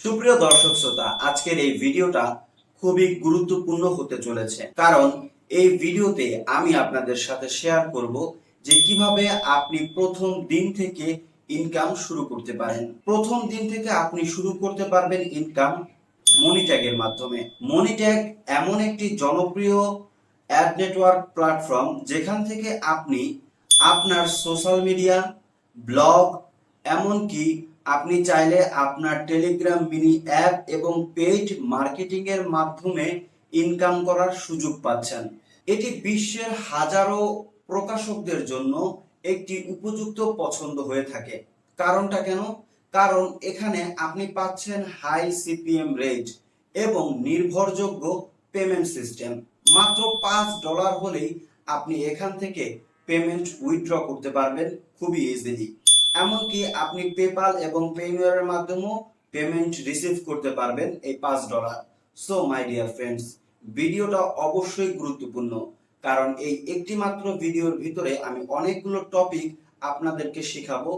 সুপ্রিয় দর্শক শ্রোতা, আজকের এই ভিডিওটা খুবই গুরুত্বপূর্ণ হতে চলেছে। কারণ এই ভিডিওতে আমি আপনাদের সাথে শেয়ার করব যে কীভাবে আপনি প্রথম দিন থেকে ইনকাম শুরু করতে পারেন। প্রথম দিন থেকে আপনি শুরু করতে পারবেন ইনকাম মনিট্যাগের মাধ্যমে। মনিট্যাগ এমন একটি জনপ্রিয় অ্যাড নেটওয়ার্ক প্ল্যাটফর্ম যেখান থেকে আপনি আপনার সোশ্যাল মিডিয়া ব্লগ এমনকি আপনি চাইলে আপনার টেলিগ্রাম মিনি অ্যাপ এবং পেইড মার্কেটিং এর মাধ্যমে ইনকাম করার সুযোগ পাচ্ছেন। এটি বিশ্বের হাজারো প্রকাশকদের জন্য একটি উপযুক্ত পছন্দ হয়ে থাকে। কারণটা কেন? কারণ এখানে আপনি পাচ্ছেন হাই সিপিএম রেট এবং নির্ভরযোগ্য পেমেন্ট সিস্টেম মাত্র পাঁচ ডলার হলেই আপনি এখান থেকে পেমেন্ট উইথড্র করতে পারবেন। খুবই ইজিলি এমনকি আপনি পেপাল এবং পেইউয়ারের মাধ্যমেও পেমেন্ট রিসিভ করতে পারবেন এই পাঁচ dollar so my dear friends ভিডিওটা অবশ্যই গুরুত্বপূর্ণ, কারণ এই একটি মাত্র ভিডিওর ভিতরে আমি অনেকগুলো টপিক আপনাদেরকে শেখাবো,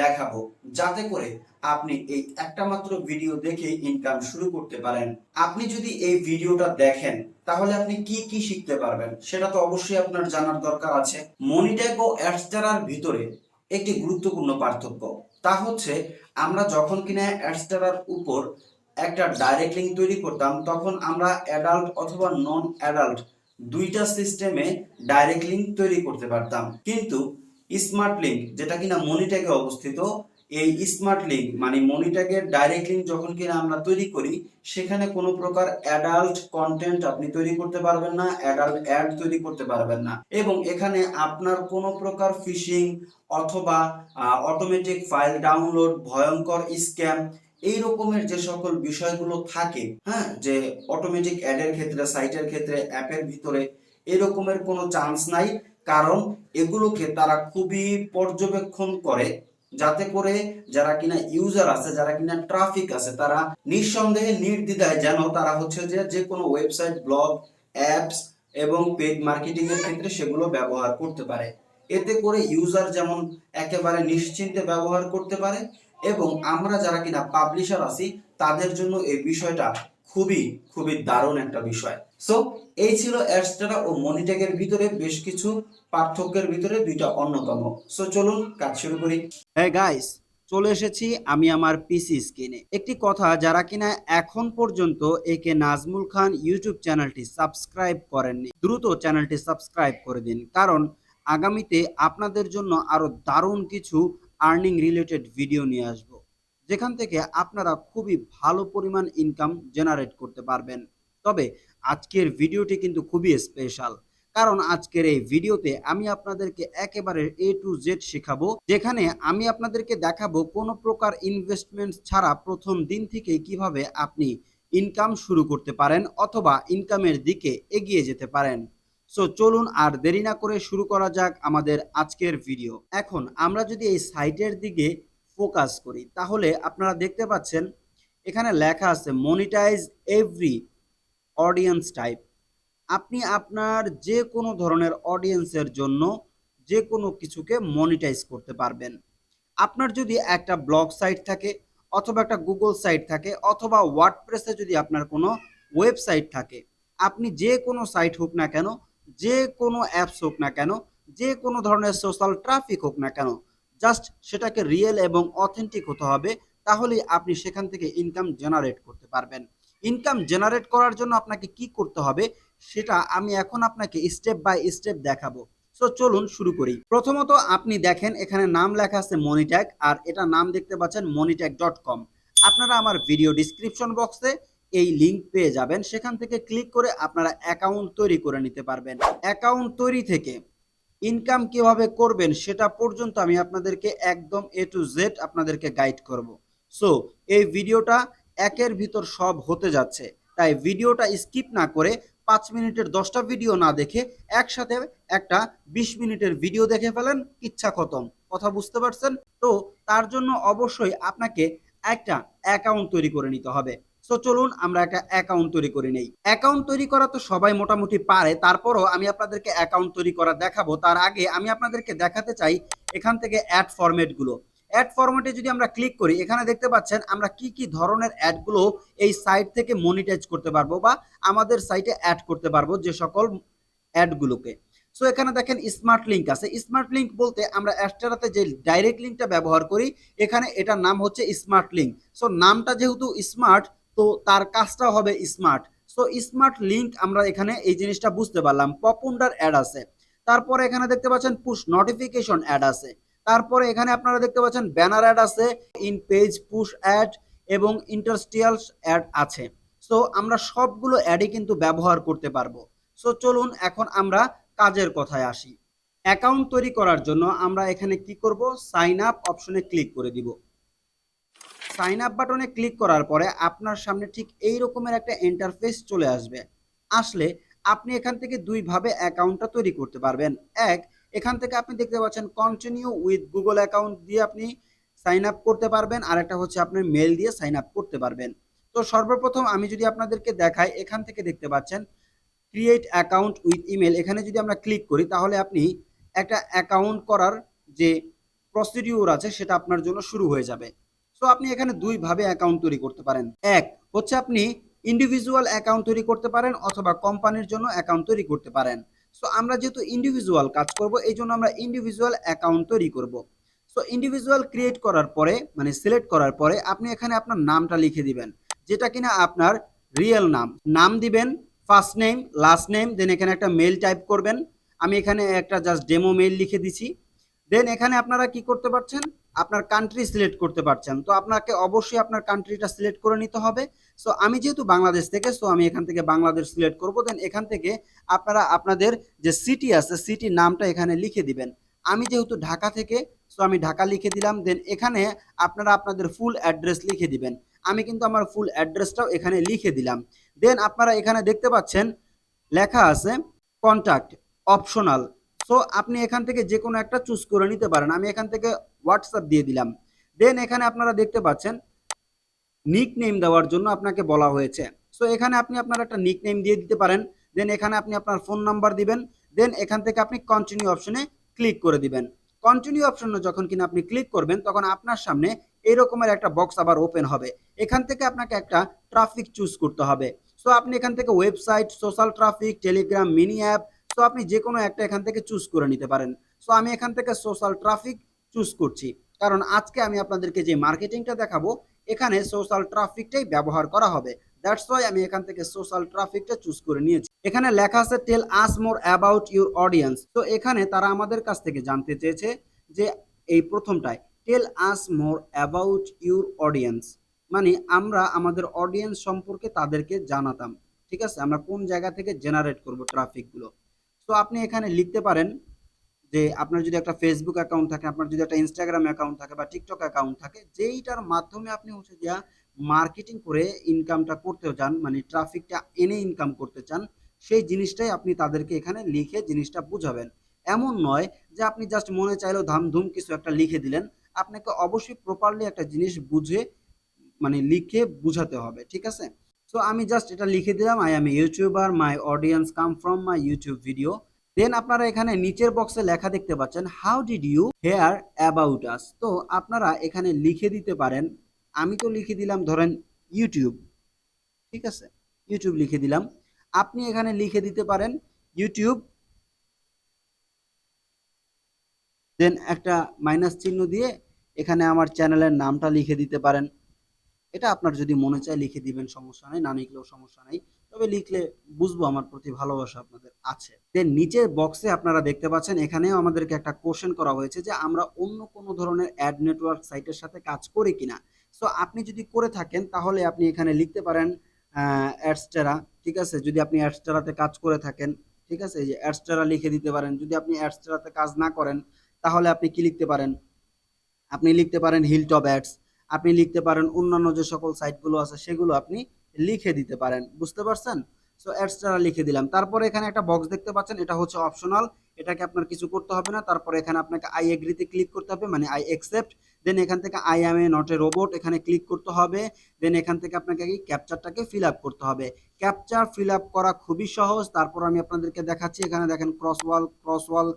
দেখাবো, যাতে করে আপনি এই একটা মাত্র ভিডিও দেখে ইনকাম শুরু করতে পারেন। আপনি যদি এই ভিডিওটা দেখেন, তাহলে আপনি কি কি শিখতে পারবেন, সেটা তো অবশ্যই আপনার জানার দরকার আছে। মনিট্যাগ ও অ্যাডস্টারার ভিতরে একটি গুরুত্বপূর্ণ পার্থক্য। তা হচ্ছে, আমরা যখন কিনা অ্যাডস্টারার উপর একটা ডাইরেক্ট লিঙ্ক তৈরি করতাম, তখন আমরা অ্যাডাল্ট অথবা নন অ্যাডাল্ট দুইটা সিস্টেমে ডাইরেক্ট লিঙ্ক তৈরি করতে পারতাম। কিন্তু স্মার্ট লিঙ্ক, যেটা কিনা মনিট্যাগে অবস্থিত এই স্মার্ট লিঙ্ক মানে মনিট্যাগের ডাইরেক্ট লিঙ্ক যখন কিনা আমরা তৈরি করি, সেখানে কোনো প্রকার অ্যাডাল্ট কন্টেন্ট আপনি তৈরি করতে পারবেন না অ্যাডাল্ট অ্যাড তৈরি করতে পারবেন না। এবং এখানে আপনার কোনো প্রকার ফিশিং অথবা অটোমেটিক ফাইল ডাউনলোড ভয়ঙ্কর স্ক্যাম এই রকমের যে সকল বিষয়গুলো থাকে হ্যাঁ যে অটোমেটিক অ্যাডের ক্ষেত্রে সাইটের ক্ষেত্রে, অ্যাপের ভিতরে, এরকমের কোনো চান্স নাই। কারণ এগুলোকে তারা খুবই পর্যবেক্ষণ করে। যাতে করে যারা কিনা ইউজার আছে, যারা কিনা ট্রাফিক আছে, তারা নিঃসন্দেহে নির্দ্বিধায় যেন তারা হচ্ছে যে যে কোনো ওয়েবসাইট ব্লগ অ্যাপস এবং পেড মার্কেটিং এর ক্ষেত্রে সেগুলো ব্যবহার করতে পারে। এতে করে ইউজার যেমন একেবারে নিশ্চিন্তে ব্যবহার করতে পারে এবং আমরা যারা কিনা পাবলিশার আছি, তাদের জন্য এই বিষয়টা খুবই খুবই দারুণ একটা বিষয়। সো এই ছিল অ্যাডস্টারা ও মনিটেকের ভিতরে বেশ কিছু পার্থক্যের ভিতরে দুইটা অন্যতম। সো চলুন কাজ শুরু করি। হ্যাঁ গাইস চলে এসেছি আমি আমার পিসি স্ক্রিনে একটি কথা যারা কিনা এখন পর্যন্ত একে নাজমুল খান ইউটিউব চ্যানেলটি সাবস্ক্রাইব করেননি, দ্রুত চ্যানেলটি সাবস্ক্রাইব করে দিন। কারণ আগামীতে আপনাদের জন্য আরও দারুণ কিছু আর্নিং রিলেটেড ভিডিও নিয়ে আসব। যেখান থেকে আপনারা খুবই ভালো পরিমাণ ইনকাম জেনারেট করতে পারবেন। তবে আজকের ভিডিওটি কিন্তু খুবই স্পেশাল কারণ আজকের এই ভিডিওতে আমি আপনাদেরকে একেবারে এ টু জেড শেখাবো, যেখানে আমি আপনাদেরকে দেখাবো কোনো প্রকার ইনভেস্টমেন্ট ছাড়া প্রথম দিন থেকে কীভাবে আপনি ইনকাম শুরু করতে পারেন অথবা ইনকামের দিকে এগিয়ে যেতে পারেন। সো চলুন আর দেরি না করে শুরু করা যাক আমাদের আজকের ভিডিও এখন আমরা যদি এই সাইটের দিকে ফোকাস করি, তাহলে আপনারা দেখতে পাচ্ছেন, এখানে লেখা আছে মনিটাইজ এভরি অডিয়েন্স টাইপ আপনি আপনার যে কোনো ধরনের অডিয়েন্সের জন্য যে কোনো কিছুকে মনিটাইজ করতে পারবেন। আপনার যদি একটা ব্লগ সাইট থাকে অথবা একটা গুগল সাইট থাকে অথবা ওয়ার্ডপ্রেসে যদি আপনার কোনো ওয়েবসাইট থাকে, আপনি যে কোনো সাইট হোক না কেন যে কোনো অ্যাপস হোক না কেন যে কোনো ধরনের সোশ্যাল ট্রাফিক হোক না কেন জাস্ট সেটাকে রিয়েল এবং অথেন্টিক হতে হবে, তাহলেই আপনি সেখান থেকে ইনকাম জেনারেট করতে পারবেন। ইনকাম জেনারেট করার জন্য আপনাকে কি করতে হবে সেটা আমি এখন আপনাকে স্টেপ বাই স্টেপ দেখাবো। সো চলুন শুরু করি। প্রথমত আপনি দেখেন এখানে নাম লেখা আছে মনিট্যাগ আর এটা নাম দেখতে পাচ্ছেন মনিট্যাগ ডট কম আপনারা আমার ভিডিও ডিসক্রিপশন বক্সে এই লিংক পেয়ে যাবেন। সেখান থেকে ক্লিক করে আপনারা অ্যাকাউন্ট তৈরি করে নিতে পারবেন। অ্যাকাউন্ট তৈরি থেকে ইনকাম কীভাবে করবেন সেটা পর্যন্ত আমি আপনাদেরকে একদম এ টু জেড আপনাদেরকে গাইড করব। সো এই ভিডিওটা একের ভিতর সব হতে যাচ্ছে। তাই ভিডিওটা স্কিপ না করে পাঁচ মিনিটের দশটা ভিডিও না দেখে একসাথে একটা বিশ মিনিটের ভিডিও দেখে ফেলেন ইচ্ছা খতম। কথা বুঝতে পারছেন? তো তার জন্য অবশ্যই আপনাকে একটা অ্যাকাউন্ট তৈরি করে নিতে হবে। সো চলুন আমরা একটা অ্যাকাউন্ট তৈরি করে নেই। অ্যাকাউন্ট তৈরি করা তো সবাই মোটামুটি পারে। তারপরও আমি আপনাদেরকে অ্যাকাউন্ট তৈরি করা দেখাবো। তার আগে আমি আপনাদেরকে দেখাতে চাই এখান থেকে অ্যাড ফরম্যাটগুলো অ্যাড ফরম্যাটে যদি আমরা ক্লিক করি, এখানে দেখতে পাচ্ছেন আমরা কি কি ধরনের অ্যাডগুলো এই সাইট থেকে মনিটাইজ করতে পারব বা আমাদের সাইটে অ্যাড করতে পারব যে সকল অ্যাডগুলোকে সো এখানে দেখেন স্মার্ট লিঙ্ক আছে। স্মার্ট লিঙ্ক বলতে আমরা অ্যাস্টারাতে যে ডাইরেক্ট লিঙ্কটা ব্যবহার করি, এখানে এটার নাম হচ্ছে স্মার্ট লিঙ্ক সো নামটা যেহেতু স্মার্ট তো তার কাজটা হবে স্মার্ট সো স্মার্ট লিঙ্ক আমরা এখানে এই জিনিসটা বুঝতে পারলাম। পপুন্ডার অ্যাড আছে। তারপরে এখানে দেখতে পাচ্ছেন পুশ নোটিফিকেশন অ্যাড আছে। তারপরে এখানে আপনারা দেখতে পাচ্ছেন ব্যানার অ্যাড আছে, ইন পেজ পুশ অ্যাড এবং ইন্টারস্টিয়াল অ্যাড আছে। সো আমরা সবগুলো অ্যাডই কিন্তু ব্যবহার করতে পারব। সো চলুন এখন আমরা কাজের কথায় আসি। অ্যাকাউন্ট তৈরি করার জন্য আমরা এখানে কি করব? সাইন আপ অপশনে ক্লিক করে দিব। সাইন আপ বাটনে ক্লিক করার পরে আপনার সামনে ঠিক এই রকমের একটা ইন্টারফেস চলে আসবে। আসলে আপনি এখান থেকে দুইভাবে অ্যাকাউন্টটা তৈরি করতে পারবেন। এক এখান থেকে আপনি দেখতে পাচ্ছেন কন্টিনিউ উইথ গুগল অ্যাকাউন্ট দিয়ে আপনি সাইন আপ করতে পারবেন। আর একটা হচ্ছে আপনার মেল দিয়ে সাইন আপ করতে পারবেন। তো সর্বপ্রথম আমি যদি আপনাদেরকে দেখাই, এখান থেকে দেখতে পাচ্ছেন ক্রিয়েট অ্যাকাউন্ট উইথ ইমেল এখানে যদি আমরা ক্লিক করি, তাহলে আপনি একটা অ্যাকাউন্ট করার যে প্রসিডিউর আছে, সেটা আপনার জন্য শুরু হয়ে যাবে। সো আপনি এখানে দুইভাবে অ্যাকাউন্ট তৈরি করতে পারেন। এক, হচ্ছে আপনি ইন্ডিভিজুয়াল অ্যাকাউন্ট তৈরি করতে পারেন অথবা কোম্পানির জন্য অ্যাকাউন্ট তৈরি করতে পারেন। সো আমরা যেহেতু ইন্ডিভিজুয়াল কাজ করব এই জন্য আমরা ইন্ডিভিজুয়াল অ্যাকাউন্ট তৈরি করব। সো ইন্ডিভিজুয়াল ক্রিয়েট করার পরে মানে সিলেক্ট করার পরে, আপনি এখানে আপনার নামটা লিখে দিবেন, যেটা কিনা আপনার রিয়েল নাম। নাম দিবেন first name last name then এখানে একটা মেল টাইপ করবেন। আমি এখানে একটা জাস্ট ডেমো মেল লিখে দিছি। দেন এখানে আপনারা কি করতে পারছেন? আপনার কান্ট্রি সিলেক্ট করতে পারছেন। তো আপনাকে অবশ্যই আপনার কান্ট্রিটা সিলেক্ট করে নিতে হবে। সো আমি যেহেতু বাংলাদেশ থেকে সো আমি এখান থেকে বাংলাদেশ সিলেক্ট করব দেন এখান থেকে আপনারা, আপনাদের যে সিটি আছে সিটির নামটা এখানে লিখে দিবেন। আমি যেহেতু ঢাকা থেকে সো আমি ঢাকা লিখে দিলাম দেন এখানে আপনারা আপনাদের ফুল অ্যাড্রেস লিখে দিবেন। আমি কিন্তু আমার ফুল অ্যাড্রেসটাও এখানে লিখে দিলাম। দেন আপনারা এখানে দেখতে পাচ্ছেন, লেখা আছে কন্ট্যাক্ট অপশনাল সো আপনি এখান থেকে যে কোনো একটা চুজ করে নিতে পারেন। আমি এখান থেকে হোয়াটসঅ্যাপ দিয়ে দিলাম। দেন এখানে আপনারা দেখতে পাচ্ছেন নিক নেম দেওয়ার জন্য আপনাকে বলা হয়েছে। সো এখানে আপনি আপনার একটা নিক নেম দিয়ে দিতে পারেন দেন এখানে আপনি আপনার ফোন নাম্বার দিবেন দেন এখান থেকে আপনি কন্টিনিউ অপশনে ক্লিক করে দিবেন। কন্টিনিউ অপশনে যখন কিনা আপনি ক্লিক করবেন, তখন আপনার সামনে এরকমের একটা বক্স আবার ওপেন হবে। এখান থেকে আপনাকে একটা ট্রাফিক চুজ করতে হবে। সো আপনি এখান থেকে website social traffic Telegram mini app so আপনি যে কোনো একটা এখান থেকে চুজ করে নিতে পারেন। সো আমি এখান থেকে সোশ্যাল ট্রাফিক চুজ করছি। কারণ আজকে আমি আপনাদেরকে যে মার্কেটিংটা দেখাবো এখানে সোশ্যাল ট্রাফিকটাই ব্যবহার করা হবে। দ্যাটস ওয়াই আমি এখান থেকে সোশ্যাল ট্রাফিকটা চুজ করে নিয়েছি। এখানে লেখা আছে tell us more about your audience তো এখানে তারা আমাদের কাছ থেকে জানতে চেয়েছে যে এই প্রথমটায় tell us more about your audience মানে আমরা আমাদের অডিয়েন্স সম্পর্কে তাদেরকে জানাতাম। ঠিক আছে? আমরা কোন জায়গা থেকে জেনারেট করব ট্রাফিকগুলো তো আপনি এখানে লিখতে পারেন যে আপনার যদি একটা ফেসবুক অ্যাকাউন্ট থাকে, আপনার যদি একটা ইনস্টাগ্রাম অ্যাকাউন্ট থাকে বা টিকটক অ্যাকাউন্ট থাকে, যেইটার মাধ্যমে আপনি হচ্ছে যা মার্কেটিং করে ইনকামটা করতে চান মানে ট্রাফিকটা এনে ইনকাম করতে চান, সেই জিনিসটাই আপনি তাদেরকে এখানে লিখে জিনিসটা বুঝাবেন। এমন নয় যে আপনি জাস্ট মনে চাইলেও ধামধুম কিছু একটা লিখে দিলেন, আপনাকে অবশ্যই প্রপারলি একটা জিনিস বুঝে মানে লিখে বুঝাতে হবে, ঠিক আছে? সো আমি জাস্ট এটা লিখে দিলাম I am YouTuber my audience come from my YouTube video then আপনারা এখানে নিচের বক্সে লেখা দেখতে পাচ্ছেন how did you hear about us তো আপনারা এখানে লিখে দিতে পারেন। আমি তো লিখে দিলাম, ধরেন ইউটিউব ঠিক আছে? ইউটিউব লিখে দিলাম। আপনি এখানে লিখে দিতে পারেন ইউটিউব দেন একটা মাইনাস চিহ্ন দিয়ে এখানে আমার চ্যানেলের নামটা লিখে দিতে পারেন। এটা আপনার যদি মনে চায় লিখে দিবেন, সমস্যা নেই। না লিখলেও সমস্যা নেই। তবে লিখলে বুঝব আমার প্রতি ভালোবাসা আপনাদের আছে। দেন নিচের বক্সে আপনারা দেখতে পাচ্ছেন, এখানেও আমাদেরকে একটা কোশ্চেন করা হয়েছে যে আমরা অন্য কোনো ধরনের অ্যাড নেটওয়ার্ক সাইটের সাথে কাজ করি কিনা? সো আপনি যদি করে থাকেন, তাহলে আপনি এখানে লিখতে পারেন অ্যাডস্টেরা ঠিক আছে? যদি আপনি অ্যাডস্টেরাতে কাজ করে থাকেন, ঠিক আছে? এই যে অ্যাডস্টেরা লিখে দিতে পারেন। যদি আপনি অ্যাডস্টেরাতে কাজ না করেন, তাহলে আপনি কি লিখতে পারেন? আপনি লিখতে পারেন হিলটপ অ্যাডস আপনি লিখতে পারেন অন্যান্য যে সকল সাইটগুলো আছে, সেগুলো আপনি লিখে দিতে পারেন, বুঝতে পারছেন? সো অ্যাডসটা লিখে দিলাম, তারপরে এখানে একটা বক্স দেখতে পাচ্ছেন, এটা হচ্ছে অপশনাল এটাকে আপনার কিছু করতে হবে না, তারপরে এখানে আপনাকে আই এগ্রিতে ক্লিক করতে হবে মানে আই অ্যাকসেপ্ট দেন এখান থেকে I am a not a robot এখানে ক্লিক করতে হবে দেন এখান থেকে আপনাকে কি ক্যাপচারটাকে ফিল আপ করতে হবে। ক্যাপচার ফিল আপ করা খুবই সহজ, তারপর আমি আপনাদেরকে দেখাচ্ছি, এখানে দেখেন ক্রস ওয়াল ক্রস ওয়াল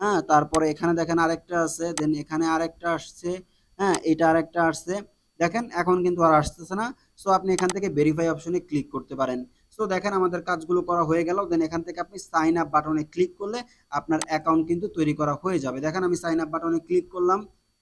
হ্যাঁ তারপরে এখানে দেখেন আরেকটা আছে দেন এখানে আরেকটা আসছে হ্যাঁ এটা আরেকটা আসছে, দেখেন, এখন কিন্তু আর আসতেছে না সো আপনি এখান থেকে ভেরিফাই অপশনে ক্লিক করতে পারেন। সো দেখেন আমাদের কাজগুলো করা হয়ে গেল। দেন এখান থেকে আপনি সাইন আপ বাটনে ক্লিক করলে আপনার অ্যাকাউন্ট কিন্তু তৈরি করা হয়ে যাবে। দেখেন আমি সাইন আপ বাটনে ক্লিক করলাম,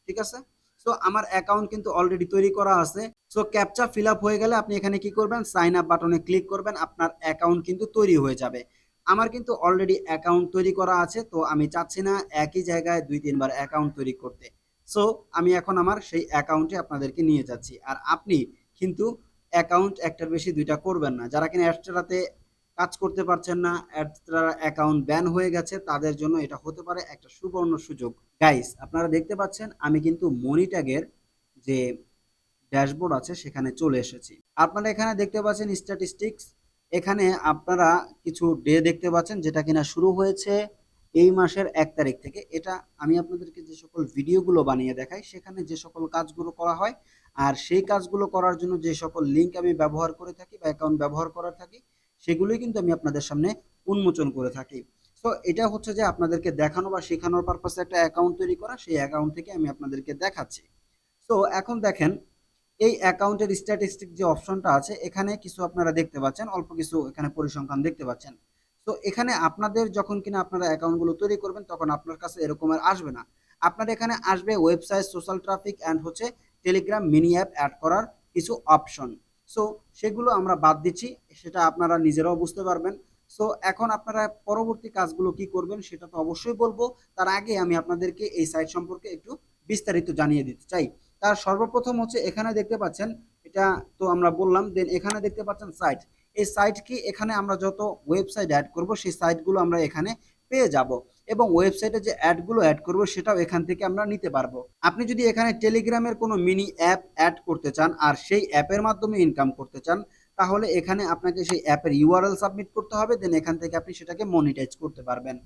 ঠিক আছে? সো আমার অ্যাকাউন্ট কিন্তু অলরেডি তৈরি করা আছে। সো ক্যাপচা ফিল আপ হয়ে গেলে আপনি এখানে কি করবেন? সাইন আপ বাটনে ক্লিক করবেন, আপনার অ্যাকাউন্ট কিন্তু তৈরি হয়ে যাবে। আমার কিন্তু অলরেডি অ্যাকাউন্ট তৈরি করা আছে, তো আমি চাচ্ছি না একই জায়গায় দুই, তিনবার অ্যাকাউন্ট তৈরি করতে। সো আমি এখন আমার সেই অ্যাকাউন্টে আপনাদেরকে নিয়ে যাচ্ছি। আর আপনি কিন্তু অ্যাকাউন্ট একটার বেশি, দুইটা করবেন না। যারা কিনা অ্যাডস্ট্রাতে কাজ করতে পারছেন না অ্যাডস্ট্রা অ্যাকাউন্ট ব্যান হয়ে গেছে, তাদের জন্য এটা হতে পারে একটা সুবর্ণ সুযোগ। গাইস আপনারা দেখতে পাচ্ছেন, আমি কিন্তু মনিট্যাগের যে ড্যাশবোর্ড আছে, সেখানে চলে এসেছি। আপনারা এখানে দেখতে পাচ্ছেন স্ট্যাটিস্টিক্স এখানে আপনারা কিছু ডে দেখতে পাচ্ছেন, যেটা কিনা শুরু হয়েছে এই মাসের এক তারিখ থেকে। এটা আমি আপনাদেরকে যে সকল ভিডিওগুলো বানিয়ে দেখাই, সেখানে যে সকল কাজগুলো করা হয় আর সেই কাজগুলো করার জন্য যে সকল লিঙ্ক আমি ব্যবহার করে থাকি বা অ্যাকাউন্ট ব্যবহার করে থাকি, সেগুলোই কিন্তু আমি আপনাদের সামনে উন্মোচন করে থাকি। সো এটা হচ্ছে যে আপনাদেরকে দেখানো বা শেখানোর পারপাসে একটা অ্যাকাউন্ট তৈরি করা, সেই অ্যাকাউন্ট থেকে আমি আপনাদেরকে দেখাচ্ছি। সো এখন দেখেন, এই অ্যাকাউন্টের স্ট্যাটিস্টিক যে অপশনটা আছে, এখানে কিছু আপনারা দেখতে পাচ্ছেন, অল্প কিছু এখানে পরিসংখ্যান দেখতে পাচ্ছেন। তো এখানে আপনাদের যখন কিনা আপনারা অ্যাকাউন্টগুলো তৈরি করবেন, তখন আপনার কাছে এরকম আর আসবে না। আপনার এখানে আসবে ওয়েবসাইট সোশ্যাল ট্রাফিক অ্যান্ড হচ্ছে টেলিগ্রাম মিনি অ্যাপ অ্যাড করার কিছু অপশন সো সেগুলো আমরা বাদ দিচ্ছি, সেটা আপনারা নিজেরাও বুঝতে পারবেন। সো এখন আপনারা পরবর্তী কাজগুলো কি করবেন সেটা তো অবশ্যই বলব। তার আগে আমি আপনাদেরকে এই সাইট সম্পর্কে একটু বিস্তারিত জানিয়ে দিতে চাই। তার সর্বপ্রথম হচ্ছে এখানে দেখতে পাচ্ছেন, এটা তো আমরা বললাম দেন এখানে দেখতে পাচ্ছেন সাইট এই সাইট কি? এখানে আমরা যত ওয়েবসাইট অ্যাড করব, সেই সাইটগুলো আমরা এখানে পেয়ে যাব। এবং ওয়েবসাইটে যে অ্যাডগুলো অ্যাড করব সেটাও এখান থেকে আমরা নিতে পারব। আপনি যদি এখানে টেলিগ্রামের কোনো মিনি অ্যাপ অ্যাড করতে চান আর সেই অ্যাপের মাধ্যমে ইনকাম করতে চান, তাহলে এখানে আপনাকে সেই অ্যাপের ইউআরএল সাবমিট করতে হবে দেন এখান থেকে আপনি সেটাকে মনিটাইজ করতে পারবেন।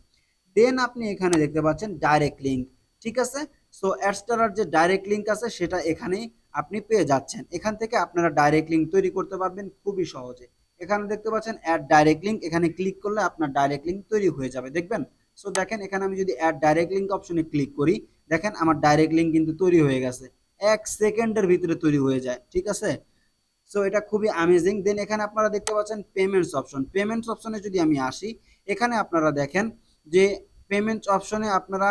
দেন আপনি এখানে দেখতে পাচ্ছেন ডাইরেক্ট লিঙ্ক ঠিক আছে? সো অ্যাডস্টারার যে ডাইরেক্ট লিঙ্ক আছে, সেটা এখানেই আপনি পেয়ে যাচ্ছেন। এখান থেকে আপনারা ডাইরেক্ট লিঙ্ক তৈরি করতে পারবেন খুবই সহজে। এখানে দেখতে পাচ্ছেন অ্যাড ডাইরেক্ট লিঙ্ক এখানে ক্লিক করলে আপনার ডাইরেক্ট লিঙ্ক তৈরি হয়ে যাবে, দেখবেন? সো দেখেন, এখানে আমি যদি অ্যাড ডাইরেক্ট লিঙ্ক অপশনে ক্লিক করি, দেখেন আমার ডাইরেক্ট লিঙ্ক কিন্তু তৈরি হয়ে গেছে। এক সেকেন্ডের ভিতরে তৈরি হয়ে যায়, ঠিক আছে? সো এটা খুবই অ্যামেজিং দেন এখানে আপনারা দেখতে পাচ্ছেন পেমেন্টস অপশন পেমেন্টস অপশনে যদি আমি আসি, এখানে আপনারা দেখেন যে পেমেন্টস অপশনে আপনারা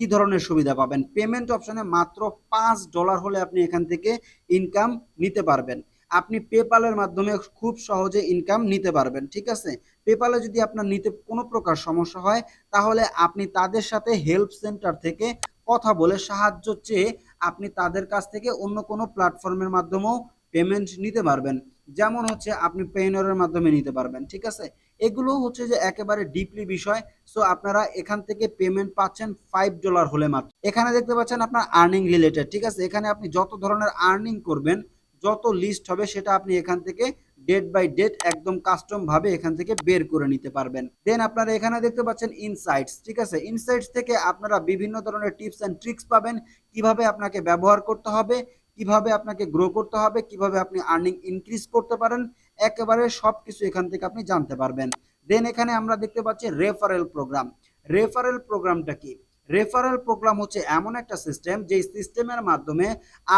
কি ধরনের সুবিধা পাবেন? পেমেন্ট অপশনে মাত্র পাঁচ ডলার হলে আপনি এখান থেকে ইনকাম নিতে পারবেন। আপনি পেপালের মাধ্যমে খুব সহজে ইনকাম নিতে পারবেন, ঠিক আছে? পেপালে যদি আপনার নিতে কোনো প্রকার সমস্যা হয়, তাহলে আপনি তাদের সাথে হেল্প সেন্টার থেকে কথা বলে সাহায্য চেয়ে আপনি তাদের কাছ থেকে অন্য কোনো প্ল্যাটফর্মের মাধ্যমেও পেমেন্ট নিতে পারবেন। যেমন হচ্ছে আপনি পেইনরের মাধ্যমে নিতে পারবেন, ঠিক আছে? এগুলো হচ্ছে যে একেবারে ডিপলি বিষয়। সো আপনারা এখান থেকে পেমেন্ট পাচ্ছেন ফাইভ ডলার হলে মাত্র। এখানে দেখতে পাচ্ছেন আপনার আর্নিং রিলেটেড ঠিক আছে? এখানে আপনি যত ধরনের আর্নিং করবেন যত লিস্ট হবে সেটা আপনি এখান থেকে ডেট বাই ডেট একদম কাস্টম ভাবে এখান থেকে বের করে নিতে পারবেন। দেন আপনারা এখানে দেখতে পাচ্ছেন ইনসাইটস ঠিক আছে? ইনসাইটস থেকে আপনারা বিভিন্ন ধরনের টিপস অ্যান্ড ট্রিক্স পাবেন। কীভাবে আপনাকে ব্যবহার করতে হবে, কীভাবে আপনাকে গ্রো করতে হবে, কীভাবে আপনি আর্নিং ইনক্রিজ করতে পারেন, একেবারে সব কিছু এখান থেকে আপনি জানতে পারবেন। দেন এখানে আমরা দেখতে পাচ্ছি রেফারেল প্রোগ্রাম রেফারেল প্রোগ্রামটা কি? রেফারেল প্রোগ্রাম হচ্ছে এমন একটা সিস্টেম যে সিস্টেমের মাধ্যমে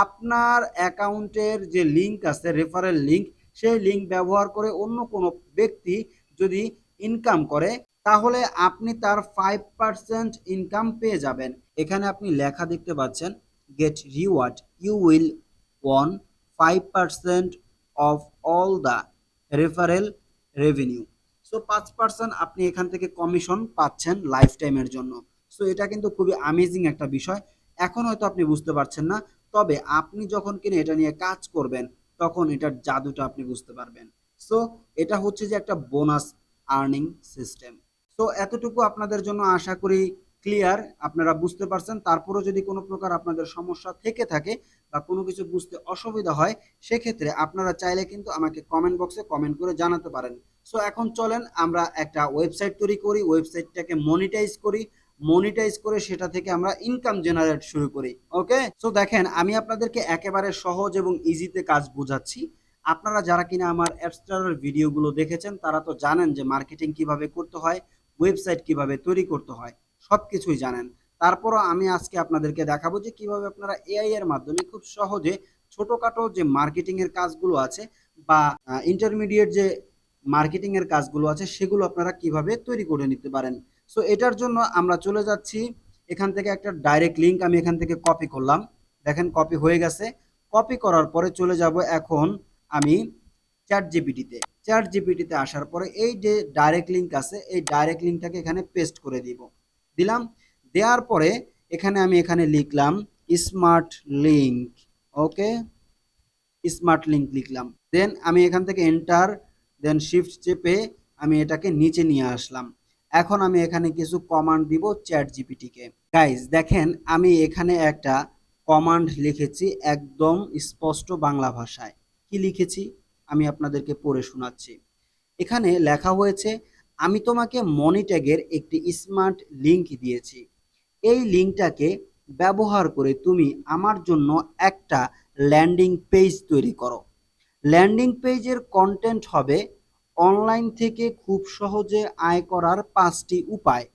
আপনার অ্যাকাউন্টের যে লিঙ্ক আছে রেফারেল লিঙ্ক সেই লিঙ্ক ব্যবহার করে অন্য কোনো ব্যক্তি যদি ইনকাম করে, তাহলে আপনি তার ফাইভ পার্সেন্ট ইনকাম পেয়ে যাবেন। এখানে আপনি লেখা দেখতে পাচ্ছেন get reward you will one five percent of all the referral revenue so পাঁচ পার্সেন্ট আপনি এখান থেকে কমিশন পাচ্ছেন লাইফ টাইমের জন্য। সো এটা কিন্তু খুবই আমেজিং একটা বিষয়। এখন হয়তো আপনি বুঝতে পারছেন না, তবে আপনি যখন কিনা এটা নিয়ে কাজ করবেন, তখন এটার জাদুটা আপনি বুঝতে পারবেন। সো এটা হচ্ছে যে একটা বোনাস আর্নিং সিস্টেম সো এতটুকু আপনাদের জন্য আশা করি ক্লিয়ার আপনারা বুঝতে পারছেন, তারপরেও যদি কোনো প্রকার আপনাদের সমস্যা থেকে থাকে বা কোনো কিছু বুঝতে অসুবিধা হয়, সেক্ষেত্রে আপনারা চাইলে কিন্তু আমাকে কমেন্ট বক্সে কমেন্ট করে জানাতে পারেন। সো এখন চলেন, আমরা একটা ওয়েবসাইট তৈরি করি। ওয়েবসাইটটাকে মনিটাইজ করি। মনিটাইজ করে সেটা থেকে আমরা ইনকাম জেনারেট শুরু করি ওকে সো দেখেন, আমি আপনাদেরকে একেবারে সহজ এবং ইজিতে কাজ বোঝাচ্ছি। আপনারা যারা কিনা আমার অ্যাপস্টারের ভিডিওগুলো দেখেছেন, তারা তো জানেন যে মার্কেটিং কীভাবে করতে হয় ওয়েবসাইট কীভাবে তৈরি করতে হয় সব কিছুই জানেন। তারপরও আমি আজকে আপনাদেরকে দেখাবো যে কীভাবে আপনারা এআই এর মাধ্যমে খুব সহজে ছোটোখাটো যে মার্কেটিং এর কাজগুলো আছে বা ইন্টারমিডিয়েট যে মার্কেটিং এর কাজগুলো আছে, সেগুলো আপনারা কীভাবে তৈরি করে নিতে পারেন। সো এটার জন্য আমরা চলে যাচ্ছি। এখান থেকে একটা ডাইরেক্ট লিঙ্ক আমি এখান থেকে কপি করলাম। দেখেন কপি হয়ে গেছে। কপি করার পরে চলে যাব এখন আমি চ্যাট জিপিটিতে চ্যাট জিপিটিতে আসার পরে এই যে ডাইরেক্ট লিঙ্ক আছে, এই ডাইরেক্ট লিঙ্কটাকে এখানে পেস্ট করে দিব। দিলাম। দেওয়ার পরে এখানে আমি এখানে লিখলাম smart link okay? Smart link লিখলাম। দেন আমি এখান থেকে এন্টার দেন শিফট চেপে আমি এটাকে নিচে নিয়ে আসলাম। এখন আমি এখানে কিছু কমান্ড দিব চ্যাট জিপিটিকে গাইজ দেখেন, আমি এখানে একটা কমান্ড লিখেছি একদম স্পষ্ট বাংলা ভাষায়। কি লিখেছি? আমি আপনাদেরকে পড়ে শোনাচ্ছি। এখানে লেখা হয়েছে, আমি তোমাকে মনিট্যাগের একটি স্মার্ট লিংক দিয়েছি। এই লিঙ্কটাকে ব্যবহার করে তুমি আমার জন্য একটা ল্যান্ডিং পেজ তৈরি করো। ল্যান্ডিং পেজের কন্টেন্ট হবে অনলাইন থেকে খুব সহজে আয় করার পাঁচটি উপায়।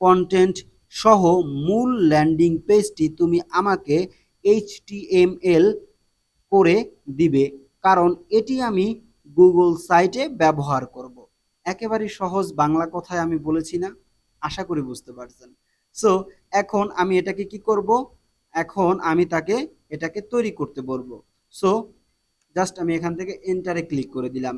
কন্টেন্ট সহ মূল ল্যান্ডিং পেজটি তুমি আমাকে এইচটিএমএল করে দিবে, কারণ এটি আমি গুগল সাইটে ব্যবহার করব। একেবারে সহজ বাংলা কথায় আমি বলেছি না, আশা করি বুঝতে পারছেন। সো এখন আমি এটাকে কি করব? এখন আমি তাকে, এটাকে তৈরি করতে বলব। সো জাস্ট আমি এখান থেকে এন্টারে ক্লিক করে দিলাম।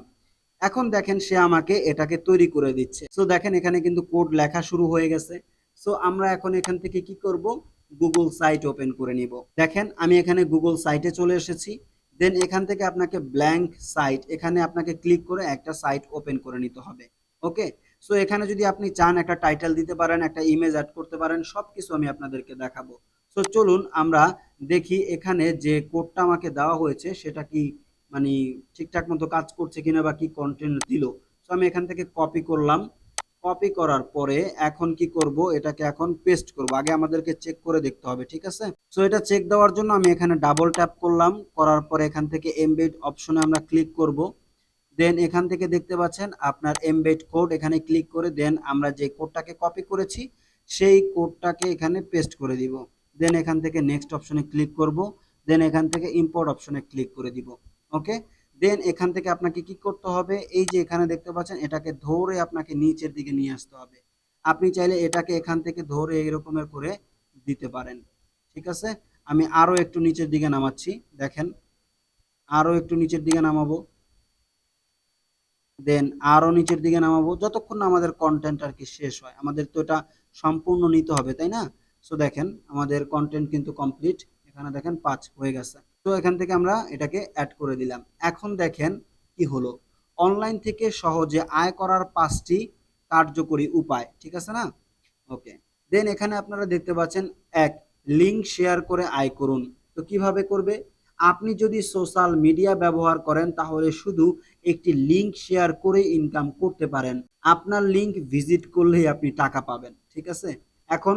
এখন দেখেন সে আমাকে এটাকে তৈরি করে দিচ্ছে। সো দেখেন এখানে কিন্তু কোড লেখা শুরু হয়ে গেছে। সো আমরা এখন এখান থেকে কি করব? গুগল সাইট ওপেন করে নিব। দেখেন, আমি এখানে গুগল সাইটে চলে এসেছি। দেন এখান থেকে আপনাকে ব্ল্যাঙ্ক সাইট এখানে আপনাকে ক্লিক করে একটা সাইট ওপেন করে নিতে হবে। ওকে সো এখানে যদি আপনি চান একটা টাইটেল দিতে পারেন, একটা ইমেজ অ্যাড করতে পারেন সব কিছু আমি আপনাদেরকে দেখাবো। সো চলুন আমরা দেখি এখানে যে কোডটা আমাকে দেওয়া হয়েছে, সেটা কি মানে ঠিকঠাক মতো কাজ করছে কিনা বা কি কন্টেন্ট দিল। সো আমি এখান থেকে কপি করলাম। কপি করার পরে এখন কি করব? এটাকে এখন পেস্ট করব। আগে আমাদেরকে চেক করে দেখতে হবে, ঠিক আছে? সো এটা চেক দেওয়ার জন্য আমি এখানে ডাবল ট্যাপ করলাম। করার পরে এখান থেকে এমবেড অপশনে আমরা ক্লিক করব। দেন এখান থেকে দেখতে পাচ্ছেন আপনার এমবেড কোড এখানে ক্লিক করে দেন আমরা যে কোডটাকে কপি করেছি, সেই কোডটাকে এখানে পেস্ট করে দিব। দেন এখান থেকে নেক্সট অপশনে ক্লিক করব। দেন এখান থেকে ইম্পোর্ট অপশনে ক্লিক করে দিব। ওকে দেন এখান থেকে আপনাকে কি করতে হবে? এই যে এখানে দেখতে পাচ্ছেন, এটাকে ধরে আপনাকে নিচের দিকে নিয়ে আসতে হবে। আপনি চাইলে এটাকে এখান থেকে ধরে এরকমের করে দিতে পারেন। ঠিক আছে? আমি আরও একটু নিচের দিকে নামাচ্ছি, দেখেন। আরও একটু নিচের দিকে নামাবো। দেন আরও নিচের দিকে নামাবো। যতক্ষণ না আমাদের কন্টেন্ট আর কি শেষ হয়, আমাদের তো এটা সম্পূর্ণ নিতে হবে, তাই না? সো দেখেন, আমাদের কন্টেন্ট কিন্তু কমপ্লিট এখানে দেখেন, পাঁচ হয়ে গেছে। তো এখান থেকে আমরা এটাকে অ্যাড করে দিলাম। এখন দেখেন কি হলো। অনলাইন থেকে সহজে আয় করার পাঁচটি কার্যকরী উপায়, ঠিক আছে না? ওকে দেন এখানে আপনারা দেখতে পাচ্ছেন, এক লিংক শেয়ার করে আয় করুন। তো কীভাবে করবে? আপনি যদি সোশ্যাল মিডিয়া ব্যবহার করেন, তাহলে শুধু একটি লিংক শেয়ার করে ইনকাম করতে পারেন। আপনার লিংক ভিজিট করলেই আপনি টাকা পাবেন, ঠিক আছে? এখন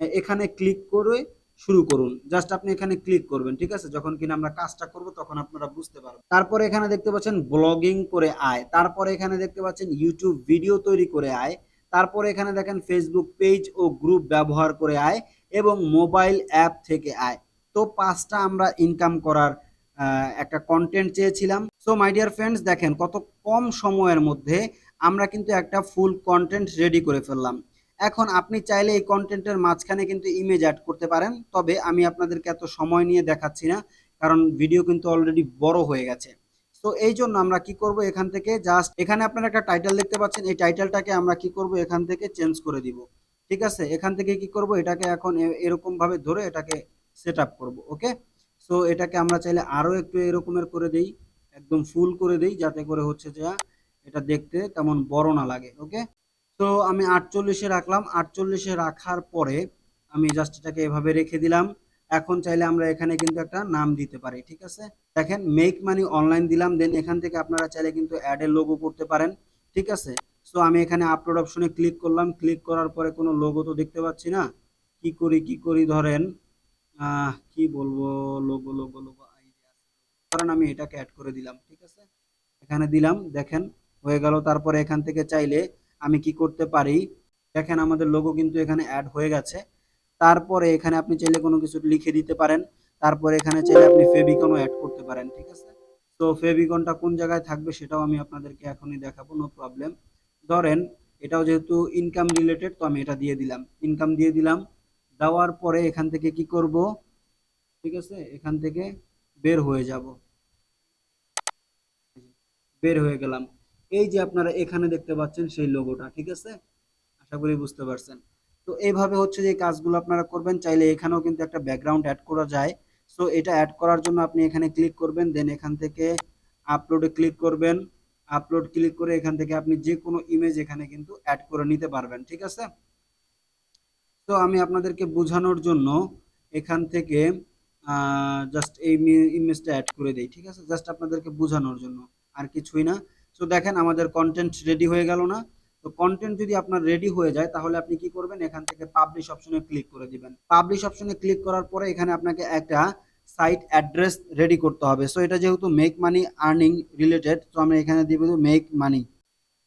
এখানে ক্লিক করে শুরু করুন। জাস্ট আপনি এখানে ক্লিক করবেন, ঠিক আছে? যখন কিনা আমরা কাজটা করব, তখন আপনারা বুঝতে পারবেন। তারপরে এখানে দেখতে পাচ্ছেন ব্লগিং করে আয়। তারপরে এখানে দেখতে পাচ্ছেন ইউটিউব ভিডিও তৈরি করে আয়। তারপরে এখানে দেখেন ফেসবুক পেজ ও গ্রুপ ব্যবহার করে আয় এবং মোবাইল অ্যাপ থেকে আয়। তো পাঁচটা আমরা ইনকাম করার একটা কন্টেন্ট চেয়েছিলাম। সো মাই ডিয়ার ফ্রেন্ডস দেখেন কত কম সময়ের মধ্যে আমরা কিন্তু একটা ফুল কন্টেন্ট রেডি করে ফেললাম। এখন আপনি চাইলে এই কন্টেন্টের মাঝখানে কিন্তু ইমেজ অ্যাড করতে পারেন, তবে আমি আপনাদেরকে এত সময় নিয়ে দেখাচ্ছি না, কারণ ভিডিও কিন্তু অলরেডি বড় হয়ে গেছে। তো এই জন্য আমরা কি করব এখান থেকে জাস্ট এখানে আপনারা একটা টাইটেল দেখতে পাচ্ছেন, এই টাইটেলটাকে আমরা কি করব এখান থেকে চেঞ্জ করে দিব। ঠিক আছে? এখান থেকে কি করব, এটাকে এখন এ- এরকম ভাবে ধরে এটাকে সেট আপ করব ওকে সো এটাকে আমরা চাইলে আরও একটু এরকমের করে দেই, একদম ফুল করে দেই, যাতে করে হচ্ছে যে এটা দেখতে তেমন বড় না লাগে ওকে তো আমি আটচল্লিশে রাখলাম। আটচল্লিশে রাখার পরে আমি জাস্ট এটাকে এভাবে রেখে দিলাম। এখন চাইলে আমরা এখানে কিন্তু একটা নাম দিতে পারি, ঠিক আছে? দেখেন মেক মানি অনলাইন দিলাম দেন এখান থেকে আপনারা চাইলে কিন্তু অ্যাডের লোগো করতে পারেন, ঠিক আছে? সো আমি এখানে আপলোড অপশনে ক্লিক করলাম। ক্লিক করার পরে কোনো লোগো তো দেখতে পাচ্ছি না। কি করি কি করি? ধরেন কি বলব? লোগো লোগো লোগো ধরেন আমি এটাকে অ্যাড করে দিলাম, ঠিক আছে? এখানে দিলাম, দেখেন, হয়ে গেল। তারপরে এখান থেকে চাইলে আমি কি করতে পারি? দেখেন আমাদের লোগো কিন্তু এখানে অ্যাড হয়ে গেছে। তারপরে এখানে আপনি চাইলে কোনো কিছু লিখে দিতে পারেন। তারপরে এখানে চাইলে আপনি ফেভিকনও অ্যাড করতে পারেন, ঠিক আছে? তো ফেভিকনটা কোন জায়গায় থাকবে সেটাও আমি আপনাদেরকে এখনই দেখাবো নো প্রবলেম ধরেন, এটাও যেহেতু ইনকাম রিলেটেড তো আমি এটা দিয়ে দিলাম। ইনকাম দিয়ে দিলাম। দেওয়ার পরে এখান থেকে কি করব? ঠিক আছে? এখান থেকে বের হয়ে যাব। বের হয়ে গেলাম। এই যে আপনারা এখানে দেখতে পাচ্ছেন সেই লোগোটা ঠিক আছে? আশা করি বুঝতে পারছেন। তো এইভাবে হচ্ছে যে কাজগুলো আপনারা করবেন, চাইলে এখানেও কিন্তু একটা ব্যাকগ্রাউন্ড অ্যাড করা যায়। সো এটা অ্যাড করার জন্য আপনি এখানে ক্লিক করবেন দেন এখান থেকে আপলোডে ক্লিক করবেন। আপলোড ক্লিক করে এখান থেকে আপনি যে কোনো ইমেজ এখানে কিন্তু অ্যাড করে নিতে পারবেন, ঠিক আছে? তো আমি আপনাদেরকে বোঝানোর জন্য এখান থেকে জাস্ট এই ইমেজটা অ্যাড করে দিই, ঠিক আছে? জাস্ট আপনাদেরকে বোঝানোর জন্য, আর কিছুই না। তো দেখেন আমাদের কন্টেন্ট রেডি হয়ে গেল না। তো কন্টেন্ট যদি আপনার রেডি হয়ে যায়, তাহলে আপনি কি করবেন? এখান থেকে পাবলিশ অপশনে ক্লিক করে দিবেন। পাবলিশ অপশনে ক্লিক করার পরে এখানে আপনাকে একটা সাইট অ্যাড্রেস রেডি করতে হবে। সো এটা যেহেতু মেক মানি আর্নিং রিলেটেড তো আমরা এখানে দিব মেক মানি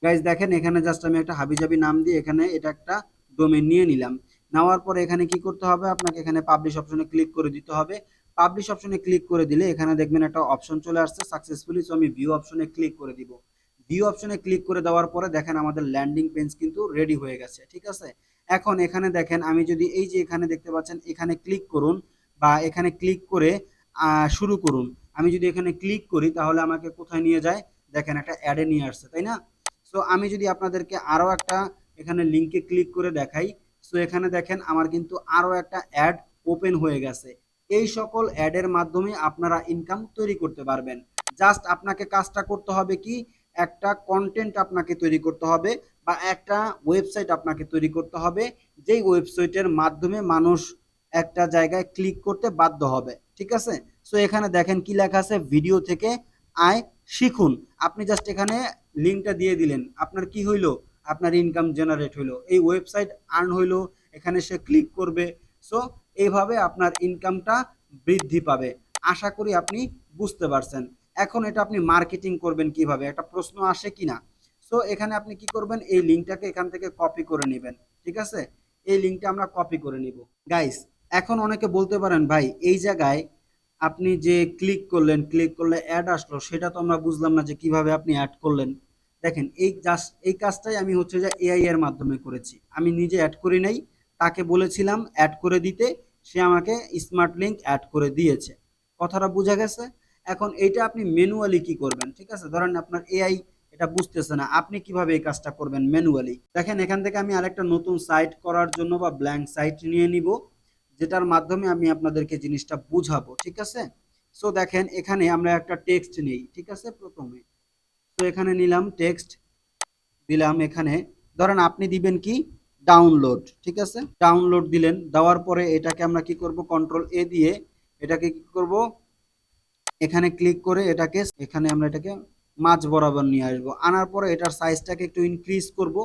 গাইজ দেখেন এখানে জাস্ট আমি একটা হাবিজাবি নাম দিয়ে এখানে এটা একটা ডোমেন নিয়ে নিলাম। নেওয়ার পরে এখানে কি করতে হবে? আপনাকে এখানে পাবলিশ অপশনে ক্লিক করে দিতে হবে। পাবলিশ অপশনে ক্লিক করে দিলে এখানে দেখবেন একটা অপশন চলে আসছে সাকসেসফুলি সো আমি ভিউ অপশনে ক্লিক করে দিব। ভিউ অপশনে ক্লিক করে দেওয়ার পরে দেখেন আমাদের ল্যান্ডিং পেজ কিন্তু রেডি হয়ে গেছে, ঠিক আছে? এখন এখানে দেখেন আমি যদি এই যে এখানে দেখতে পাচ্ছেন, এখানে ক্লিক করুন বা এখানে ক্লিক করে শুরু করুন। আমি যদি এখানে ক্লিক করি তাহলে আমাকে কোথায় নিয়ে যায়? দেখেন একটা অ্যাডে নিয়ে আসছে, তাই না? সো আমি যদি আপনাদেরকে আরও একটা এখানে লিঙ্কে ক্লিক করে দেখাই সো এখানে দেখেন আমার কিন্তু আরও একটা অ্যাড ওপেন হয়ে গেছে। এই সকল অ্যাডের মাধ্যমে আপনারা ইনকাম তৈরি করতে পারবেন। জাস্ট আপনাকে কাজটা করতে হবে কি? একটা কন্টেন্ট আপনাকে তৈরি করতে হবে বা একটা ওয়েবসাইট আপনাকে তৈরি করতে হবে, যেই ওয়েবসাইটের মাধ্যমে মানুষ একটা জায়গায় ক্লিক করতে বাধ্য হবে, ঠিক আছে? সো এখানে দেখেন কি লেখা আছে ভিডিও থেকে আয় শিখুন। আপনি জাস্ট এখানে লিঙ্কটা দিয়ে দিলেন, আপনার কি হইল? আপনার ইনকাম জেনারেট হইল। এই ওয়েবসাইট আর্ন হইল, এখানে সে ক্লিক করবে। সো এইভাবে আপনার ইনকামটা বৃদ্ধি পাবে। আশা করি আপনি বুঝতে পারছেন। এখন এটা আপনি মার্কেটিং করবেন কীভাবে? একটা প্রশ্ন আসে কিনা? সো এখানে আপনি কি করবেন? এই লিঙ্কটাকে এখান থেকে কপি করে নেবেন, ঠিক আছে? এই লিঙ্কটা আমরা কপি করে নিব। গাইস এখন অনেকে বলতে পারেন, ভাই, এই জায়গায় আপনি যে ক্লিক করলেন ক্লিক করলে অ্যাড আসলো, সেটা তো আমরা বুঝলাম না যে কীভাবে আপনি অ্যাড করলেন। দেখেন, এই জাস্ট এই কাজটাই আমি হচ্ছে যে এআই এর মাধ্যমে করেছি। আমি নিজে অ্যাড করি নাই, তাকে বলেছিলাম অ্যাড করে দিতে, সে আমাকে স্মার্ট লিঙ্ক অ্যাড করে দিয়েছে। কথাটা বোঝা গেছে? এখন এইটা আপনি ম্যানুয়ালি কি করবেন? ঠিক আছে? ধরেন আপনার এআই এটা বুঝতেছে না। আপনি কীভাবে এই কাজটা করবেন ম্যানুয়ালি দেখেন, এখান থেকে আমি আরেকটা নতুন সাইট করার জন্য বা ব্ল্যাঙ্ক সাইট নিয়ে নিব, যেটার মাধ্যমে আমি আপনাদেরকে জিনিসটা বুঝাবো, ঠিক আছে? সো দেখেন, এখানে আমরা একটা টেক্সট নেই, ঠিক আছে? প্রথমে। তো এখানে নিলাম টেক্সট দিলাম এখানে। ধরেন, আপনি দিবেন কি? ডাউনলোড ঠিক আছে? ডাউনলোড দিলেন, দেওয়ার পরে এটাকে আমরা কি করব? কন্ট্রোল এ দিয়ে এটাকে কি করব? এখানে ক্লিক করে এটাকে, এখানে আমরা এটাকে মাঝ বরাবর নিয়ে আসব। আনার পরে এটার সাইজটাকে একটু ইনক্রিজ করব।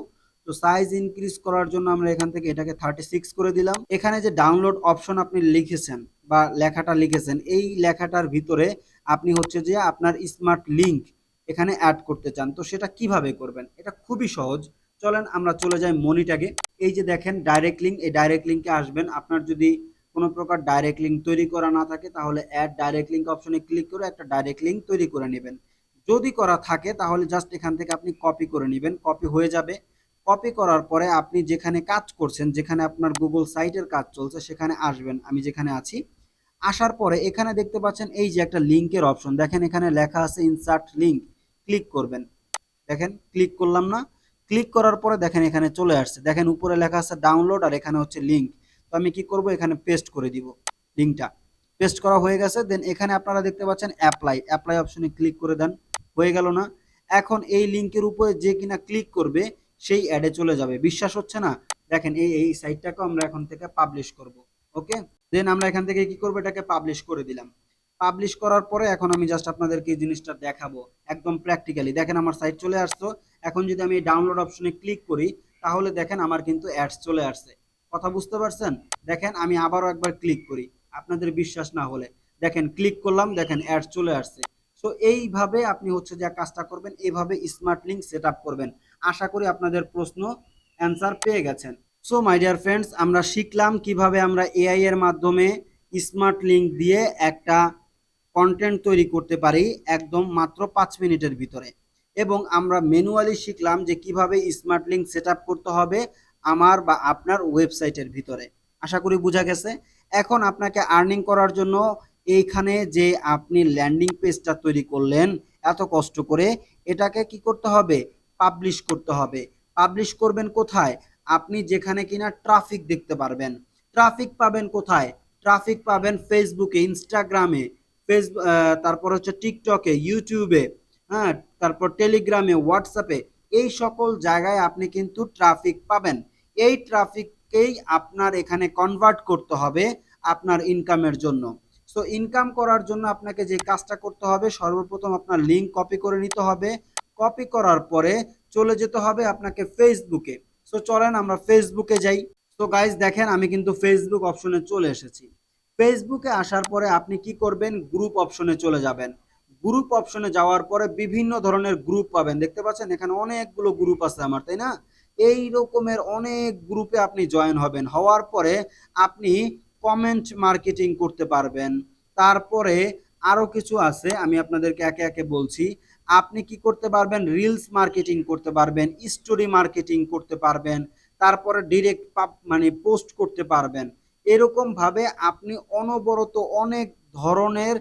তো সাইজ ইনক্রিজ করার জন্য আমরা এখান থেকে এটাকে থার্টি সিক্স করে দিলাম। এখানে যে ডাউনলোড অপশন আপনি লিখেছেন বা লেখাটা লিখেছেন, এই লেখাটার ভিতরে আপনি হচ্ছে যে আপনার স্মার্ট লিঙ্ক এখানে অ্যাড করতে চান। তো সেটা কীভাবে করবেন? এটা খুবই সহজ। চলেন আমরা চলে যাই মনিটাকে এই যে দেখেন ডাইরেক্ট লিঙ্ক এই ডাইরেক্ট লিঙ্কে আসবেন। আপনার যদি কোনো প্রকার ডাইরেক্ট লিঙ্ক তৈরি করা না থাকে, তাহলে অ্যাড ডাইরেক্ট লিঙ্ক অপশনে ক্লিক করে একটা ডাইরেক্ট লিঙ্ক তৈরি করে নেবেন। যদি করা থাকে, তাহলে জাস্ট এখান থেকে আপনি কপি করে নেবেন কপি হয়ে যাবে। কপি করার পরে আপনি যেখানে কাজ করছেন, যেখানে আপনার গুগল সাইটের কাজ চলছে, সেখানে আসবেন। আমি যেখানে আছি, আসার পরে এখানে দেখতে পাচ্ছেন এই যে একটা লিঙ্কের অপশন দেখেন এখানে লেখা আছে ইনসার্ট লিঙ্ক ক্লিক করবেন। দেখেন ক্লিক করলাম না। ক্লিক করার পরে দেখেন এখানে চলে আসছে। দেখেন উপরে লেখা আছে ডাউনলোড আর এখানে হচ্ছে লিঙ্ক তো আমি কি করব? এখানে পেস্ট করে দিব লিঙ্কটা পেস্ট করা হয়ে গেছে দেন এখানে আপনারা দেখতে পাচ্ছেন অ্যাপ্লাই অ্যাপ্লাই অপশনে ক্লিক করে দেন। হয়ে গেল না। এখন এই লিঙ্কের উপরে যে কিনা ক্লিক করবে, সেই অ্যাডে চলে যাবে। বিশ্বাস হচ্ছে না? দেখেন এই এই সাইটটাকে আমরা এখন থেকে পাবলিশ করব। ওকে দেন আমরা এখান থেকে কি করব? এটাকে পাবলিশ করে দিলাম। পাবলিশ করার পরে এখন আমি জাস্ট আপনাদেরকে এই জিনিসটা দেখাবো একদম প্র্যাকটিক্যালি দেখেন আমার সাইট চলে আসতো। এখন যদি আমি ডাউনলোড অপশনে ক্লিক করি, তাহলে দেখেন আমার কিন্তু অ্যাডস চলে আসছে। কথা বুঝতে পারছেন? দেখেন, আমি আবারও একবার ক্লিক করি। আপনাদের বিশ্বাস না হলে। দেখেন ক্লিক করলাম, দেখেন অ্যাড চলে আসছে। সো এইভাবে আপনি হচ্ছে যে কাজটা করবেন এইভাবে স্মার্ট লিঙ্ক সেট করবেন। আশা করি আপনাদের প্রশ্ন অ্যান্সার পেয়ে গেছেন। সো মাই ডিয়ার ফ্রেন্ডস আমরা শিখলাম কীভাবে আমরা এআই এর মাধ্যমে স্মার্ট লিঙ্ক দিয়ে একটা কন্টেন্ট তৈরি করতে পারি, একদম মাত্র পাঁচ মিনিটের ভিতরে। এবং আমরা ম্যানুয়ালি শিখলাম যে কীভাবে স্মার্ট লিঙ্ক সেট করতে হবে আমার বা আপনার ওয়েবসাইটের ভিতরে। আশা করি বোঝা গেছে। এখন আপনাকে আর্নিং করার জন্য এইখানে যে আপনি ল্যান্ডিং পেজটা তৈরি করলেন, এত কষ্ট করে, এটাকে কি করতে হবে? পাবলিশ করতে হবে। পাবলিশ করবেন কোথায়? আপনি যেখানে কিনা ট্রাফিক দেখতে পারবেন। ট্রাফিক পাবেন কোথায়? ট্রাফিক পাবেন ফেসবুকে ইনস্টাগ্রামে ফেসবুক তারপর হচ্ছে টিকটকে ইউটিউবে হ্যাঁ তারপর টেলিগ্রামে হোয়াটসঅ্যাপে এই সকল জায়গায় আপনি কিন্তু ট্রাফিক পাবেন। এই ট্রাফিককেই আপনার এখানে কনভার্ট করতে হবে আপনার ইনকামের জন্য। সো ইনকাম করার জন্য আপনাকে যে কাজটা করতে হবে, সর্বপ্রথম আপনার লিঙ্ক কপি করে নিতে হবে। কপি করার পরে চলে যেতে হবে আপনাকে ফেসবুকে সো চলেন আমরা ফেসবুকে যাই। তো গাইজ দেখেন আমি কিন্তু ফেসবুক অপশনে চলে এসেছি। ফেসবুকে আসার পরে আপনি কি করবেন? গ্রুপ অপশনে চলে যাবেন। গ্রুপ অপশনে যাওয়ার পরে বিভিন্ন ধরনের গ্রুপ পাবেন। দেখতে পাচ্ছেন? এখানে অনেকগুলো গ্রুপ আছে আমার, তাই না? এই রকমের অনেক গ্রুপে আপনি জয়েন হবেন। হওয়ার পরে আপনি কমেন্ট মার্কেটিং করতে পারবেন। তারপরে আরও কিছু আছে, আমি আপনাদেরকে একে একে বলছি। আপনি কি করতে পারবেন? রিলস মার্কেটিং করতে পারবেন স্টোরি মার্কেটিং করতে পারবেন, তারপরে ডিরেক্ট মানে পোস্ট করতে পারবেন। এরকম ভাবে আপনি অনবরত অনেক ধরনের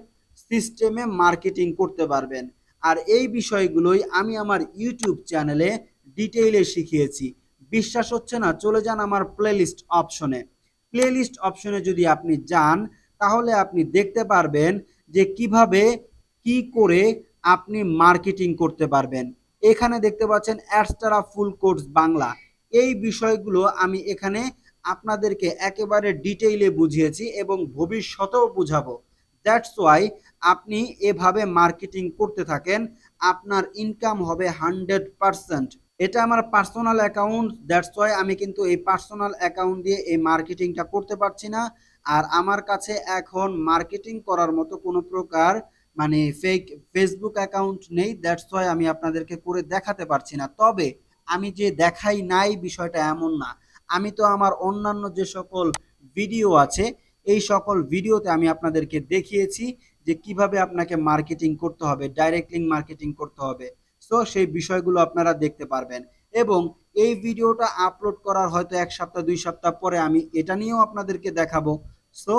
সিস্টেমে মার্কেটিং করতে পারবেন। আর এই বিষয়গুলোই আমি আমার ইউটিউব চ্যানেলে ডিটেইলে শিখিয়েছি। বিশ্বাস হচ্ছে না, চলে যান আমার প্লেলিস্ট অপশনে প্লেলিস্ট অপশনে যদি আপনি যান, তাহলে আপনি দেখতে পারবেন যে কীভাবে, কি করে আপনি মার্কেটিং করতে পারবেন। এখানে দেখতে পাচ্ছেন অ্যাডস্টারা ফুল কোর্স বাংলা। এই বিষয়গুলো আমি এখানে আপনাদেরকে একেবারে ডিটেইলে বুঝিয়েছি এবং ভবিষ্যতেও বুঝাবো। দ্যাটস ওয়াই আপনি এভাবে মার্কেটিং করতে থাকেন, আপনার ইনকাম হবে হান্ড্রেড পারসেন্ট এটা আমার পার্সোনাল অ্যাকাউন্ট দ্যাটস ওয়াই আমি কিন্তু এই পার্সোনাল অ্যাকাউন্ট দিয়ে এই মার্কেটিংটা করতে পারছি না। আর আমার কাছে এখন মার্কেটিং করার মতো কোনো প্রকার মানে ফেক ফেসবুক অ্যাকাউন্ট নেই দ্যাটস ওয়াই আমি আপনাদেরকে করে দেখাতে পারছি না। তবে আমি যে দেখাই নাই বিষয়টা এমন না। আমি তো আমার অন্যান্য যে সকল ভিডিও আছে, এই সকল ভিডিওতে আমি আপনাদেরকে দেখিয়েছি যে কীভাবে আপনাকে মার্কেটিং করতে হবে ডাইরেক্ট লিঙ্ক মার্কেটিং করতে হবে। সো সেই বিষয়গুলো আপনারা দেখতে পারবেন। এবং এই ভিডিওটা আপলোড করার হয়তো এক সপ্তাহ, দুই সপ্তাহ পরে আমি এটা নিয়েও আপনাদেরকে দেখাবো। সো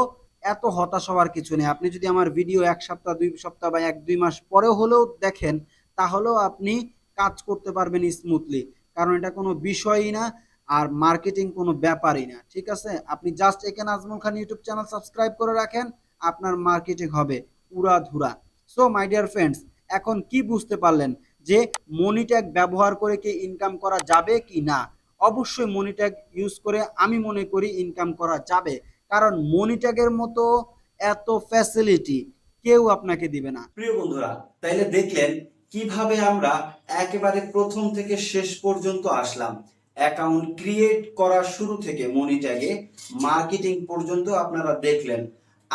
এত হতাশ হওয়ার কিছু নেই। আপনি যদি আমার ভিডিও এক সপ্তাহ, দুই সপ্তাহ বা এক, দুই মাস পরে হলেও দেখেন, তাহলেও আপনি কাজ করতে পারবেন স্মুথলি কারণ এটা কোনো বিষয়ই না আর মার্কেটিং কোনো ব্যাপারই না, ঠিক আছে? আপনি জাস্ট এখানে Ajmal Khan YouTube channel subscribe করে রাখেন, আপনার মার্কেটিং হবে উড়া ধুরা সো মাই ডিয়ার ফ্রেন্ডস এখন কি বুঝতে পারলেন? যে মনিট্যাগ ব্যবহার করে কি ইনকাম করা যাবে কি না? অবশ্যই মনিট্যাগ ইউজ করে আমি মনে করি ইনকাম করা যাবে। কারণ মনিট্যাগের মতো এত ফ্যাসিলিটি কেউ আপনাকে দিবে না। প্রিয় বন্ধুরা, তাইলে দেখলেন কীভাবে আমরা একেবারে প্রথম থেকে শেষ পর্যন্ত আসলাম। অ্যাকাউন্ট ক্রিয়েট করার শুরু থেকে মনি ট্যাগে মার্কেটিং পর্যন্ত আপনারা দেখলেন।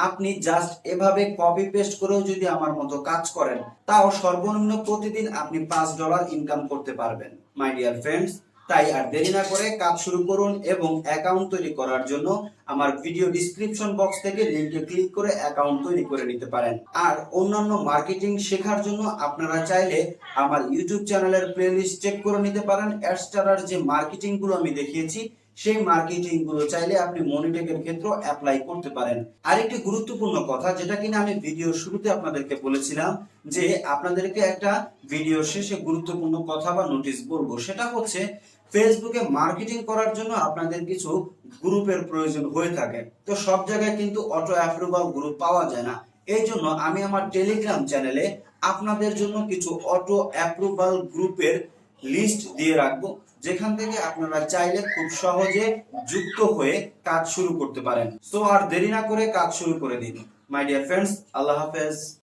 আপনি জাস্ট এভাবে কপি পেস্ট করেও যদি আমার মতো কাজ করেন, তাও সর্বনিম্ন প্রতিদিন আপনি পাঁচ ডলার ইনকাম করতে পারবেন। মাই ডিয়ার ফ্রেন্ডস তাই আর দেরি না করে কাজ শুরু করুন এবং অ্যাকাউন্ট তৈরি করার জন্য আমার ভিডিও ডিসক্রিপশন বক্স থেকে লিংকে ক্লিক করে অ্যাকাউন্ট তৈরি করে নিতে পারেন। আর অন্যান্য মার্কেটিং শেখার জন্য আপনারা চাইলে আমার ইউটিউব চ্যানেলের প্লেলিস্ট চেক করে নিতে পারেন। অ্যাডস্টারার যে মার্কেটিংগুলো আমি দেখিয়েছি সেই মার্কেটিংগুলো চাইলে আপনি মনিটেকের ক্ষেত্রে অ্যাপ্লাই করতে পারেন। আরেকটি গুরুত্বপূর্ণ কথা, যেটা কিনা আমি ভিডিও শুরুতে আপনাদেরকে বলেছিলাম, যে আপনাদেরকে একটা ভিডিও শেষে গুরুত্বপূর্ণ কথা বা নোটিশ বলব। সেটা হচ্ছে ফেসবুকে মার্কেটিং করার জন্য আপনাদের কিছু গ্রুপের প্রয়োজন হয়ে থাকে। তো সব জায়গায় কিন্তু অটো অ্যাপ্রুভাল গ্রুপ পাওয়া যায় না। এই জন্য আমি আমার টেলিগ্রাম চ্যানেলে আপনাদের জন্য কিছু অটো অ্যাপ্রুভাল গ্রুপের লিস্ট দিয়ে রাখব। যেখান থেকে আপনারা চাইলে খুব সহজে যুক্ত হয়ে কাজ শুরু করতে পারেন। সো আর দেরি না করে কাজ শুরু করে দিন। মাই ডিয়ার ফ্রেন্ডস আল্লাহ হাফেজ।